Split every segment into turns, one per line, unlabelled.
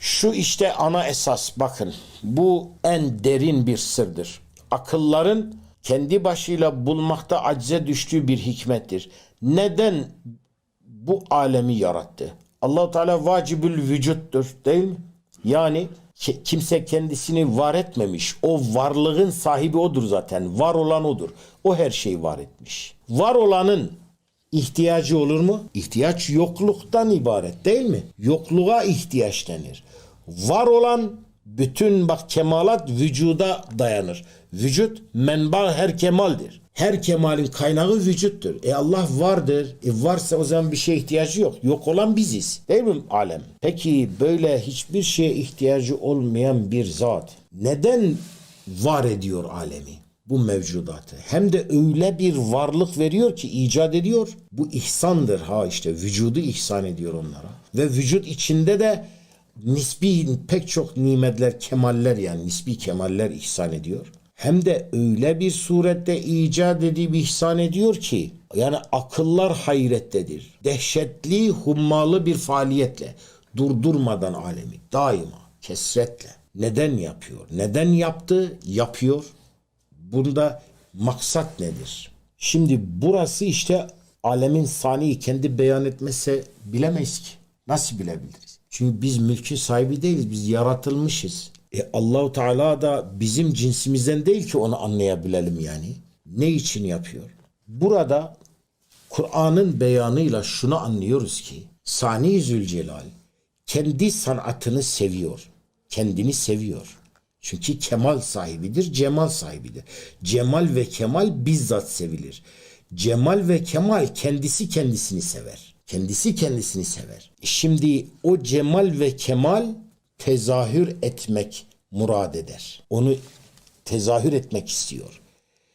Şu işte ana esas bakın. Bu en derin bir sırdır. Akılların kendi başıyla bulmakta acize düştüğü bir hikmettir. Neden bu alemi yarattı? Allahu Teala vacibül vücuttur değil mi? Yani ki- kimse kendisini var etmemiş. O varlığın sahibi odur zaten. Var olan odur. O her şeyi var etmiş. Var olanın ihtiyacı olur mu? İhtiyaç yokluktan ibaret değil mi? Yokluğa ihtiyaç denir. Var olan bütün bak kemalat vücuda dayanır. Vücut menba her kemaldir. Her kemalin kaynağı vücuttur. E Allah vardır. E varsa o zaman bir şeye ihtiyacı yok. Yok olan biziz. Değil mi alem? Peki böyle hiçbir şeye ihtiyacı olmayan bir zat neden var ediyor alemi? Bu mevcudatı. Hem de öyle bir varlık veriyor ki icat ediyor. Bu ihsandır ha işte vücudu ihsan ediyor onlara. Ve vücut içinde de nispi pek çok nimetler, kemaller yani nispi kemaller ihsan ediyor. Hem de öyle bir surette icat edip ihsan ediyor ki yani akıllar hayrettedir. Dehşetli, hummalı bir faaliyetle durdurmadan alemi daima kesretle. Neden yapıyor? Neden yaptı? Yapıyor. Bunda maksat nedir? Şimdi burası işte alemin saniyi kendi beyan etmese bilemeyiz ki. Nasıl bilebiliriz? Çünkü biz mülkün sahibi değiliz. Biz yaratılmışız. E Allahu Teala da bizim cinsimizden değil ki onu anlayabilelim yani. Ne için yapıyor? Burada Kur'an'ın beyanıyla şunu anlıyoruz ki Sani Zülcelal kendi sanatını seviyor. Kendini seviyor. Çünkü kemal sahibidir, cemal sahibidir. Cemal ve kemal bizzat sevilir. Cemal ve kemal kendisi kendisini sever. Kendisi kendisini sever. Şimdi o cemal ve kemal tezahür etmek murad eder. Onu tezahür etmek istiyor.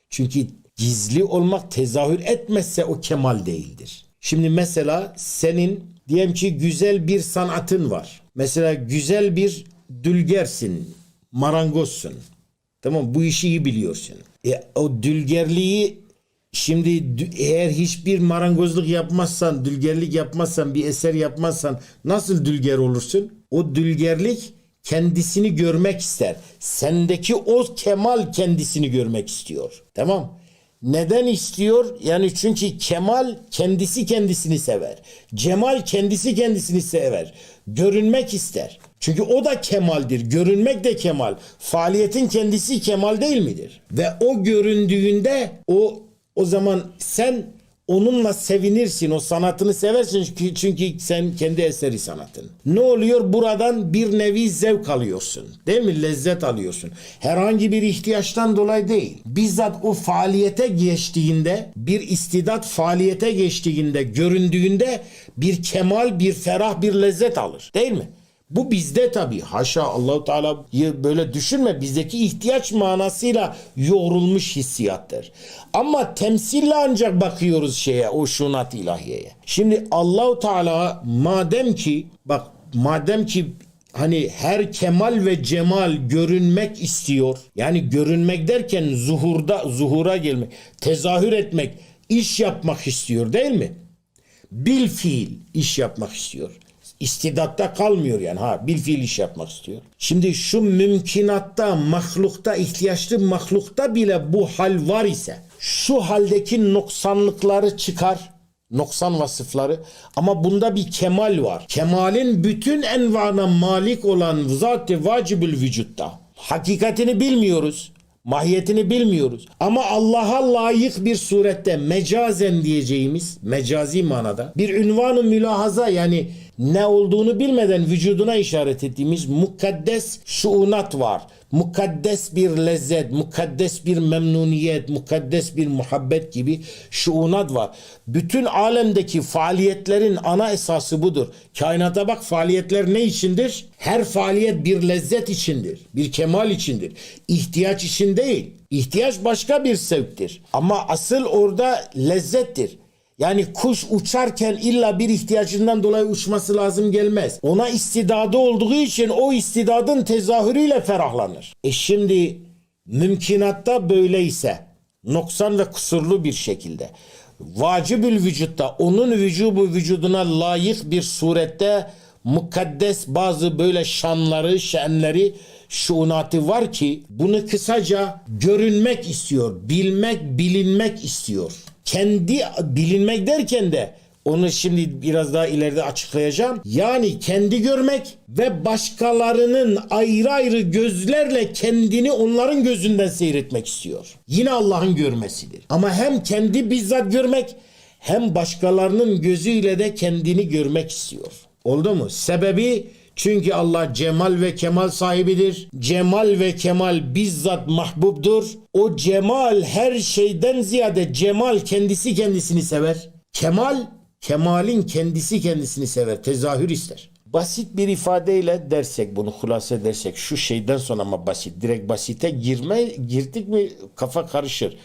Çünkü gizli olmak tezahür etmezse o kemal değildir. Şimdi mesela senin diyelim ki güzel bir sanatın var. Mesela güzel bir dülgersin, marangozsun. Tamam bu işi iyi biliyorsun. E, o dülgerliği şimdi eğer hiçbir marangozluk yapmazsan, dülgerlik yapmazsan, bir eser yapmazsan nasıl dülger olursun? O dülgerlik kendisini görmek ister. Sendeki o kemal kendisini görmek istiyor. Tamam. Neden istiyor? Yani çünkü kemal kendisi kendisini sever. Cemal kendisi kendisini sever. Görünmek ister. Çünkü o da kemaldir. Görünmek de kemal. Faaliyetin kendisi kemal değil midir? Ve o göründüğünde o o zaman sen onunla sevinirsin. O sanatını seversin çünkü, çünkü sen kendi eseri sanatın. Ne oluyor? Buradan bir nevi zevk alıyorsun. Değil mi? Lezzet alıyorsun. Herhangi bir ihtiyaçtan dolayı değil. Bizzat o faaliyete geçtiğinde, bir istidat faaliyete geçtiğinde, göründüğünde bir kemal, bir ferah, bir lezzet alır. Değil mi? Bu bizde tabii. Haşa Allahu Teala'yı böyle düşünme. Bizdeki ihtiyaç manasıyla yoğrulmuş hissiyattır. Ama temsille ancak bakıyoruz şeye, o şunat ilahiyeye. Şimdi Allahu Teala madem ki bak madem ki hani her kemal ve cemal görünmek istiyor. Yani görünmek derken zuhurda zuhura gelmek, tezahür etmek, iş yapmak istiyor değil mi? bil fiil iş yapmak istiyor. İstidatta kalmıyor yani ha bil fiil iş yapmak istiyor. Şimdi şu mümkinatta, mahlukta, ihtiyaçlı mahlukta bile bu hal var ise şu haldeki noksanlıkları çıkar. Noksan vasıfları ama bunda bir kemal var. Kemalin bütün envana malik olan zat-ı vacibül vücutta. Hakikatini bilmiyoruz. Mahiyetini bilmiyoruz. Ama Allah'a layık bir surette mecazen diyeceğimiz mecazi manada bir ünvanı mülahaza yani ne olduğunu bilmeden vücuduna işaret ettiğimiz mukaddes şuunat var. Mukaddes bir lezzet, mukaddes bir memnuniyet, mukaddes bir muhabbet gibi şuunat var. Bütün alemdeki faaliyetlerin ana esası budur. Kainata bak faaliyetler ne içindir? Her faaliyet bir lezzet içindir. Bir kemal içindir. İhtiyaç için değil. İhtiyaç başka bir sevktir. Ama asıl orada lezzettir. Yani kuş uçarken illa bir ihtiyacından dolayı uçması lazım gelmez. Ona istidadı olduğu için o istidadın tezahürüyle ferahlanır. E şimdi mümkinatta böyleyse noksan ve kusurlu bir şekilde vacibül vücutta onun vücubu vücuduna layık bir surette mukaddes bazı böyle şanları, şenleri, şuunatı var ki bunu kısaca görünmek istiyor, bilmek, bilinmek istiyor. Kendi bilinmek derken de onu şimdi biraz daha ileride açıklayacağım. Yani kendi görmek ve başkalarının ayrı ayrı gözlerle kendini onların gözünden seyretmek istiyor. Yine Allah'ın görmesidir. Ama hem kendi bizzat görmek hem başkalarının gözüyle de kendini görmek istiyor. Oldu mu? Sebebi çünkü Allah cemal ve kemal sahibidir. Cemal ve kemal bizzat mahbubdur. O cemal her şeyden ziyade cemal kendisi kendisini sever. Kemal kemalin kendisi kendisini sever. Tezahür ister. Basit bir ifadeyle dersek bunu hulasa edersek şu şeyden sonra ama basit direkt basite girme girdik mi kafa karışır.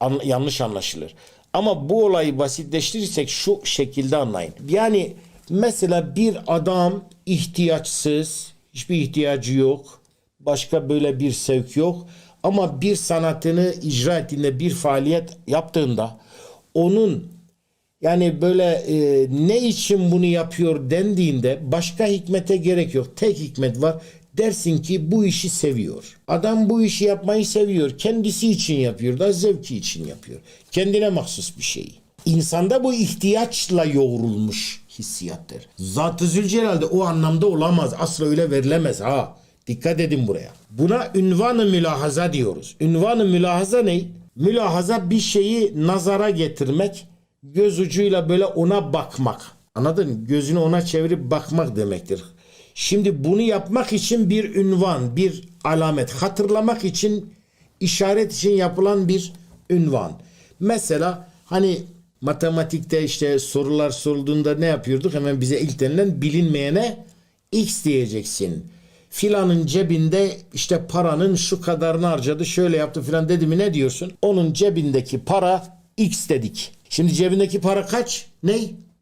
An- yanlış anlaşılır. Ama bu olayı basitleştirirsek şu şekilde anlayın. Yani mesela bir adam ihtiyaçsız, hiçbir ihtiyacı yok. Başka böyle bir sevk yok. Ama bir sanatını icra ettiğinde, bir faaliyet yaptığında onun yani böyle e, ne için bunu yapıyor dendiğinde başka hikmete gerek yok. Tek hikmet var. Dersin ki bu işi seviyor. Adam bu işi yapmayı seviyor. Kendisi için yapıyor da zevki için yapıyor. Kendine mahsus bir şey. İnsanda bu ihtiyaçla yoğrulmuş hissiyattır. Zat-ı Zülcelal'de o anlamda olamaz. Asla öyle verilemez ha. Dikkat edin buraya. Buna ünvan-ı mülahaza diyoruz. Ünvan-ı mülahaza ne? Mülahaza bir şeyi nazara getirmek, göz ucuyla böyle ona bakmak. Anladın? Gözünü ona çevirip bakmak demektir. Şimdi bunu yapmak için bir ünvan, bir alamet, hatırlamak için, işaret için yapılan bir ünvan. Mesela hani matematikte işte sorular sorulduğunda ne yapıyorduk? Hemen bize ilk denilen bilinmeyene x diyeceksin. Filanın cebinde işte paranın şu kadarını harcadı şöyle yaptı filan dedi mi ne diyorsun? Onun cebindeki para x dedik. Şimdi cebindeki para kaç? Ne?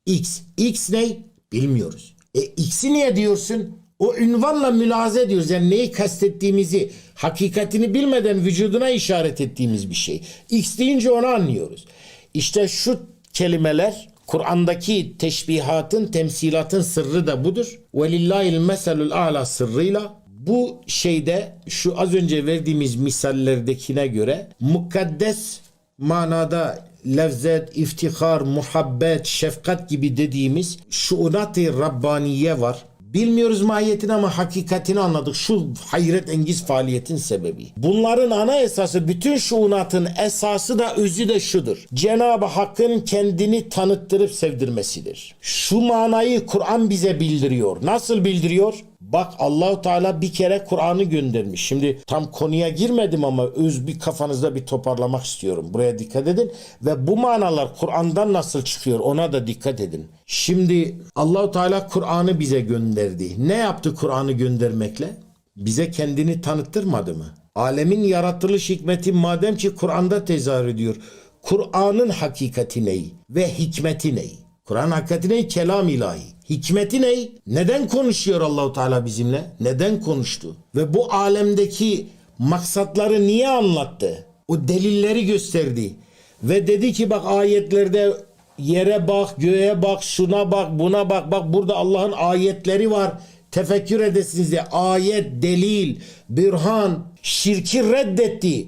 X. X ne? Bilmiyoruz. E X'i niye diyorsun? O ünvanla mülahaza ediyoruz. Yani neyi kastettiğimizi, hakikatini bilmeden vücuduna işaret ettiğimiz bir şey. X deyince onu anlıyoruz. İşte şu kelimeler Kur'an'daki teşbihatın, temsilatın sırrı da budur. Velillahil meselul a'la sırrıyla bu şeyde şu az önce verdiğimiz misallerdekine göre mukaddes manada levzet, iftihar, muhabbet, şefkat gibi dediğimiz şuunat-ı Rabbaniye var. Bilmiyoruz mahiyetini ama hakikatini anladık. Şu hayret engiz faaliyetin sebebi. Bunların ana esası bütün şuunatın esası da özü de şudur. Cenab-ı Hakk'ın kendini tanıttırıp sevdirmesidir. Şu manayı Kur'an bize bildiriyor. Nasıl bildiriyor? Bak Allahu Teala bir kere Kur'an'ı göndermiş. Şimdi tam konuya girmedim ama öz bir kafanızda bir toparlamak istiyorum. Buraya dikkat edin ve bu manalar Kur'an'dan nasıl çıkıyor ona da dikkat edin. Şimdi Allahu Teala Kur'an'ı bize gönderdi. Ne yaptı Kur'an'ı göndermekle? Bize kendini tanıttırmadı mı? Alemin yaratılış hikmeti madem ki Kur'an'da tezahür ediyor. Kur'an'ın hakikati ney ve hikmeti ney? Kur'an hakikati ney? Kelam ilahi. Hikmeti ne? Neden konuşuyor Allahu Teala bizimle? Neden konuştu? Ve bu alemdeki maksatları niye anlattı? O delilleri gösterdi. Ve dedi ki bak ayetlerde yere bak, göğe bak, şuna bak, buna bak. Bak burada Allah'ın ayetleri var. Tefekkür edesiniz diye. Ayet, delil, bürhan, şirki reddetti.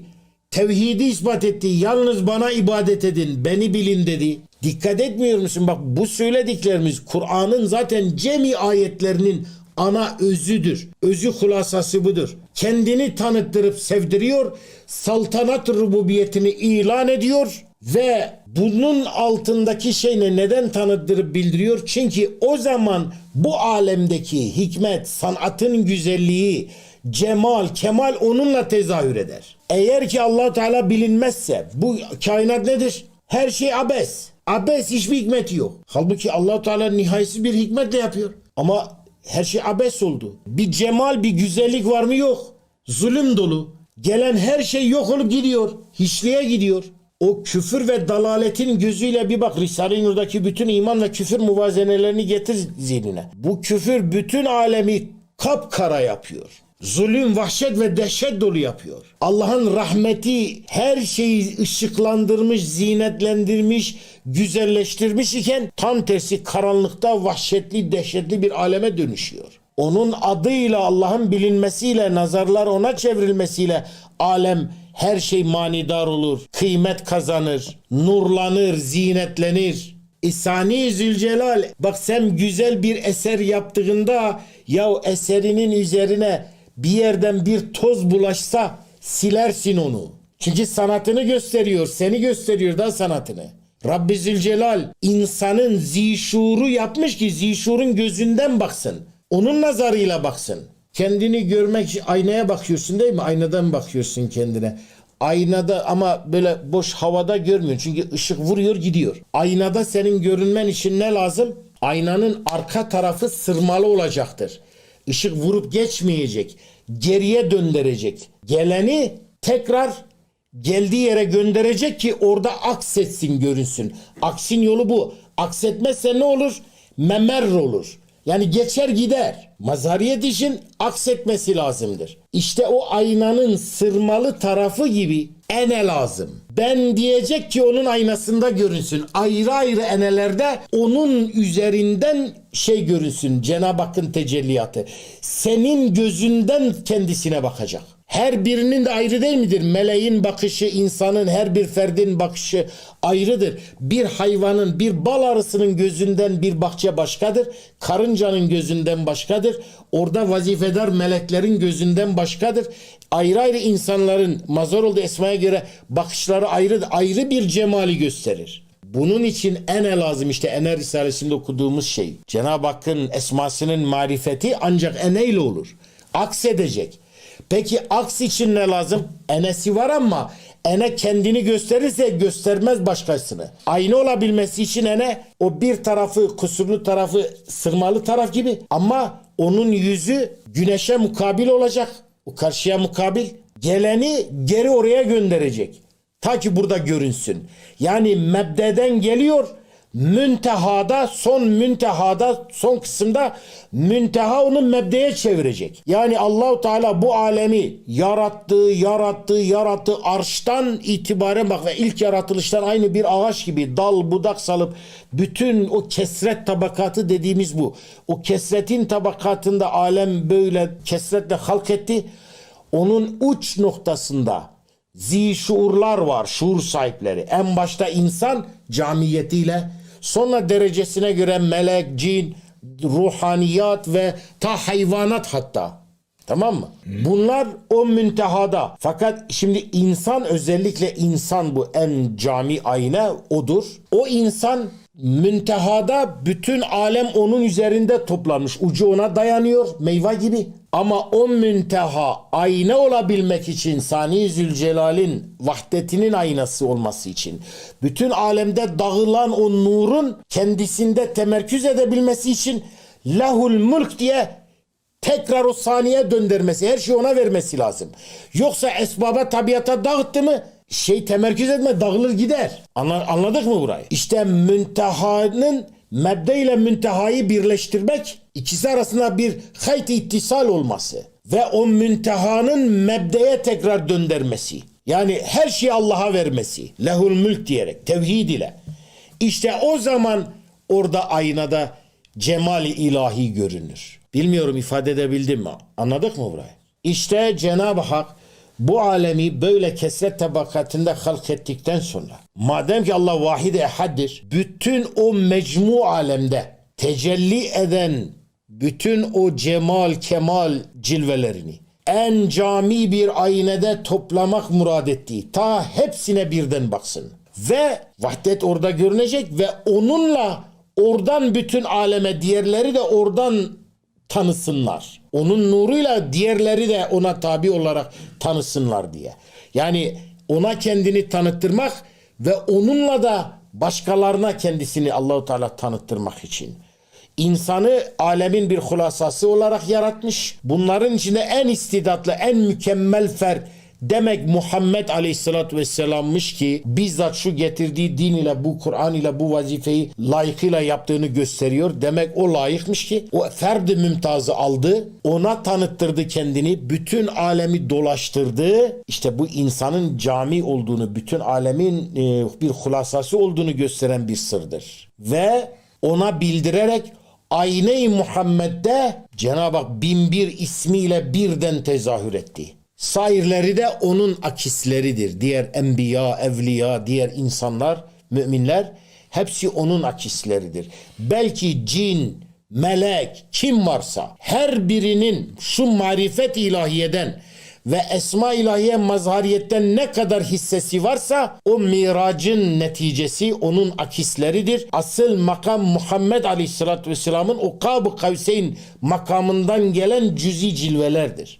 Tevhidi ispat etti. Yalnız bana ibadet edin. Beni bilin dedi. Dikkat etmiyor musun? Bak bu söylediklerimiz Kur'an'ın zaten cemi ayetlerinin ana özüdür. Özü hulasası budur. Kendini tanıttırıp sevdiriyor. Saltanat rububiyetini ilan ediyor. Ve bunun altındaki şey ne? Neden tanıttırıp bildiriyor? Çünkü o zaman bu alemdeki hikmet, sanatın güzelliği, cemal, kemal onunla tezahür eder. Eğer ki allah Teala bilinmezse bu kainat nedir? Her şey abes. Abes hiçbir hikmeti yok. Halbuki allah Teala nihayetsiz bir hikmetle yapıyor. Ama her şey abes oldu. Bir cemal, bir güzellik var mı? Yok. Zulüm dolu. Gelen her şey yok olup gidiyor. Hiçliğe gidiyor. O küfür ve dalaletin gözüyle bir bak Risale-i Nur'daki bütün iman ve küfür muvazenelerini getir zihnine. Bu küfür bütün alemi kapkara yapıyor. Zulüm, vahşet ve dehşet dolu yapıyor. Allah'ın rahmeti her şeyi ışıklandırmış, zinetlendirmiş, güzelleştirmiş iken tam tersi karanlıkta vahşetli, dehşetli bir aleme dönüşüyor. Onun adıyla Allah'ın bilinmesiyle, nazarlar ona çevrilmesiyle alem her şey manidar olur, kıymet kazanır, nurlanır, zinetlenir. İsani Zülcelal bak sen güzel bir eser yaptığında ya eserinin üzerine bir yerden bir toz bulaşsa silersin onu. Çünkü sanatını gösteriyor, seni gösteriyor da sanatını. Rabbi Zülcelal insanın zişuru yapmış ki zişurun gözünden baksın. Onun nazarıyla baksın. Kendini görmek aynaya bakıyorsun değil mi? Aynadan bakıyorsun kendine. Aynada ama böyle boş havada görmüyorsun. Çünkü ışık vuruyor gidiyor. Aynada senin görünmen için ne lazım? Aynanın arka tarafı sırmalı olacaktır. Işık vurup geçmeyecek. Geriye döndürecek. Geleni tekrar geldiği yere gönderecek ki orada aksetsin görünsün. Aksin yolu bu. Aksetmezse ne olur? Memer olur. Yani geçer gider. Mazhariyet için aksetmesi lazımdır. İşte o aynanın sırmalı tarafı gibi ene lazım. Ben diyecek ki onun aynasında görünsün. Ayrı ayrı enelerde onun üzerinden şey görünsün. Cenab-ı Hakk'ın tecelliyatı. Senin gözünden kendisine bakacak. Her birinin de ayrı değil midir? Meleğin bakışı, insanın her bir ferdin bakışı ayrıdır. Bir hayvanın, bir bal arısının gözünden bir bahçe başkadır. Karıncanın gözünden başkadır. Orada vazifedar meleklerin gözünden başkadır. Ayrı ayrı insanların mazhar olduğu esmaya göre bakışları ayrı, ayrı bir cemali gösterir. Bunun için ene lazım işte Ene Risalesi'nde okuduğumuz şey. Cenab-ı Hakk'ın esmasının marifeti ancak ene ile olur. Aksedecek. Peki aks için ne lazım? Enesi var ama ene kendini gösterirse göstermez başkasını. Aynı olabilmesi için ene o bir tarafı kusurlu tarafı sırmalı taraf gibi ama onun yüzü güneşe mukabil olacak. O karşıya mukabil. Geleni geri oraya gönderecek. Ta ki burada görünsün. Yani mebdeden geliyor müntehada son müntehada son kısımda münteha onu mebdeye çevirecek. Yani Allahu Teala bu alemi yarattı, yarattı, yarattı. Arştan itibaren bak ve ilk yaratılıştan aynı bir ağaç gibi dal budak salıp bütün o kesret tabakatı dediğimiz bu. O kesretin tabakatında alem böyle kesretle halk etti. Onun uç noktasında zişuurlar var, şuur sahipleri. En başta insan camiyetiyle, sonra derecesine göre melek, cin, ruhaniyat ve ta hayvanat hatta. Tamam mı? Bunlar o müntehada. Fakat şimdi insan özellikle insan bu en cami ayna odur. O insan müntehada bütün alem onun üzerinde toplanmış. Ucu ona dayanıyor meyve gibi. Ama o münteha ayna olabilmek için Sani Zülcelal'in vahdetinin aynası olması için bütün alemde dağılan o nurun kendisinde temerküz edebilmesi için lahul mulk diye tekrar o saniye döndürmesi, her şeyi ona vermesi lazım. Yoksa esbaba tabiata dağıttı mı şey temerküz etme dağılır gider. Anla- Anladık mı burayı? İşte müntehanın mebde ile müntehayı birleştirmek ikisi arasında bir hayt ittisal olması ve o müntehanın mebdeye tekrar döndürmesi. Yani her şeyi Allah'a vermesi. Lehul mülk diyerek tevhid ile. İşte o zaman orada aynada cemali ilahi görünür. Bilmiyorum ifade edebildim mi? Anladık mı burayı? İşte Cenab-ı Hak bu alemi böyle kesret tabakatında halk ettikten sonra madem ki Allah vahid ehaddir bütün o mecmu alemde tecelli eden bütün o cemal kemal cilvelerini en cami bir aynede toplamak murad ettiği ta hepsine birden baksın. Ve vahdet orada görünecek ve onunla oradan bütün aleme diğerleri de oradan tanısınlar. Onun nuruyla diğerleri de ona tabi olarak tanısınlar diye. Yani ona kendini tanıttırmak ve onunla da başkalarına kendisini Allahu Teala tanıttırmak için. İnsanı alemin bir hulasası olarak yaratmış. Bunların içinde en istidatlı, en mükemmel fer Demek Muhammed Aleyhisselatü Vesselam'mış ki bizzat şu getirdiği din ile bu Kur'an ile bu vazifeyi layıkıyla yaptığını gösteriyor. Demek o layıkmış ki o ferdi mümtazı aldı. Ona tanıttırdı kendini. Bütün alemi dolaştırdı. İşte bu insanın cami olduğunu, bütün alemin e, bir hulasası olduğunu gösteren bir sırdır. Ve ona bildirerek Ayne-i Muhammed'de Cenab-ı Hak bin bir ismiyle birden tezahür etti. Sairleri de onun akisleridir. Diğer enbiya, evliya, diğer insanlar, müminler hepsi onun akisleridir. Belki cin, melek, kim varsa her birinin şu marifet ilahiyeden ve esma ilahiye mazhariyetten ne kadar hissesi varsa o miracın neticesi onun akisleridir. Asıl makam Muhammed Aleyhisselatü Vesselam'ın o Kab-ı Kavseyn makamından gelen cüzi cilvelerdir.